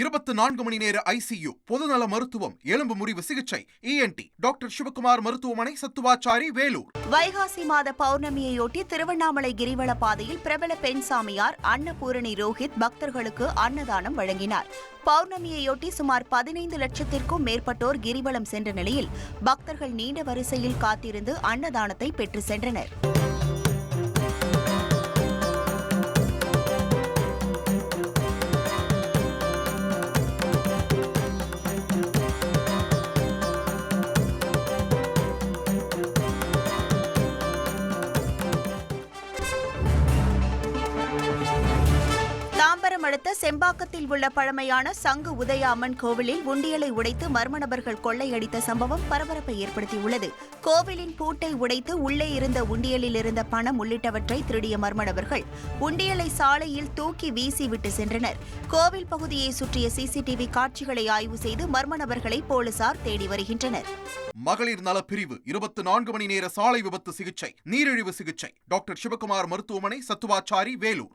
இருபத்தி நான்கு மணி நேர ஐசியு பொதுநல மருத்துவம் எலும்பு முறிவு சிகிச்சை இஎன்டி டாக்டர் சிவகுமார் மருத்துவமனை சத்துவாச்சாரி வேலூர். வைகாசி மாத பௌர்ணமியையொட்டி திருவண்ணாமலை கிரிவல பாதையில் பிரபல பெண் சாமியார் அன்னபூரணி ரோஹித் பக்தர்களுக்கு அன்னதானம் வழங்கினார். பௌர்ணமியையொட்டி சுமார் பதினைந்து லட்சத்திற்கும் மேற்பட்டோர் கிரிவலம் சென்ற நிலையில் பக்தர்கள் நீண்ட வரிசையில் காத்திருந்து அன்னதானத்தை பெற்று சென்றனர். அடுத்த செம்பாக்கத்தில் உள்ள பழமையான சங்கு உதய அம்மன் கோவிலில் உண்டியலை உடைத்து மர்ம நபர்கள் கொள்ளையடித்த சம்பவம் பரபரப்பை ஏற்படுத்தியுள்ளது. கோவிலின் பூட்டை உடைத்து உள்ளே இருந்த உண்டியலில் இருந்த பணம் உள்ளிட்டவற்றை திருடிய மர்ம நபர்கள் உண்டியலை சாலையில் தூக்கி வீசி விட்டு சென்றனர். கோவில் பகுதியை சுற்றிய சிசிடிவி காட்சிகளை ஆய்வு செய்து மர்ம நபர்களை போலீசார் தேடி வருகின்றனர். மகளிர் நல பிரிவு இருபத்தி நான்கு மணி நேர சாலை விபத்து சிகிச்சை நீரிழிவு சிகிச்சை. டாக்டர் சிவகுமார் மருத்துவமனை சத்துவாச்சாரி வேலூர்.